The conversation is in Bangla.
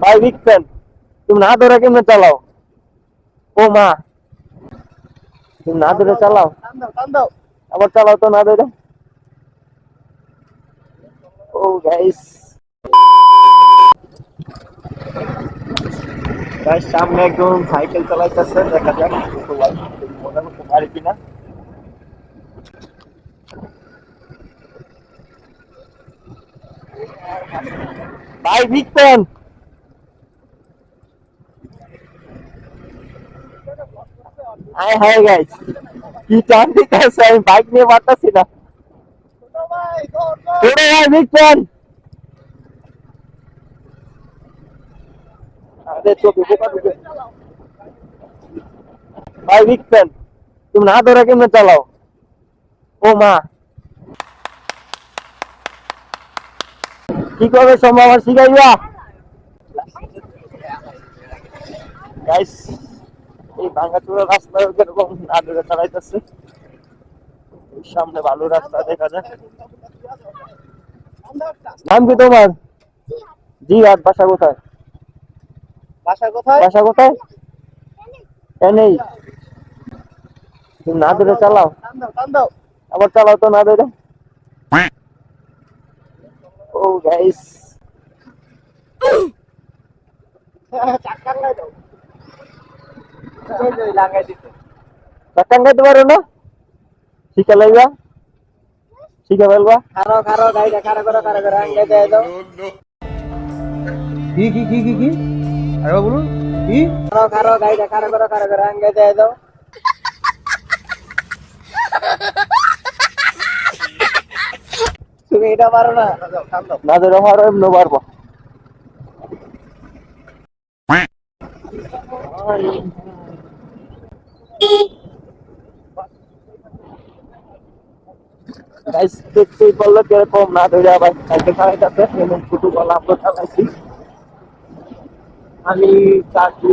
ভাই বিকছেন তুমি না ধরে কেমনে চালাও? ও মা তুমি না ধরে চালাও? আবার চালাও তো না ধরে। ও গাইস গাইস সামনে একজন সাইকেল চালাইতেছে দেখা যাক তো ভাই, মজা করতে পারি কিনা ভাই বিকছেন হাই হাই গাইস কি টান দিতেছে আমি বাইক নিয়ে পারতাছি না ছোট ভাই বিকছেন আরে চোখে পোকা ঢুকে ভাই বিকছেন তুমি না ধরে কেমনে চালাও ও মা কি করবে সম্ভব আমার শিখাইবা গাইস এই ভাঙ্গাচুরা রাস্তা এরকম না চালাইতেছে সামনে ভালো রাস্তা দেখা যায় নাম কি তোমার? জি আর বাসা কোথায়? বাসা কোথায়? বাসা কোথায়? এনেই। না ধরে চালাও। আবার চালাও তো না ধরে। ও গাইস। চাক্কার লাই দাও এই যে লাগাই দিতে পারো না শিখা লাইবা শিখা ফেলবা খারো খারো গাড়িটা খারো করো খারো করো আঙ্গে দিয়ে দাও কি কি কি কি কি আরে বলুন কি খারো খারো গাড়িটা খারো করো খারো করো আঙ্গে দিয়ে দাও তুমি এটা পারো না না ধরে পারো এমনি পারব গাইস দেখতেই পারল কীরকম না ধরে আবার সাইকেল চালাইতেছে, এবং গলা আমরা চালাইছি। আমি চাকরি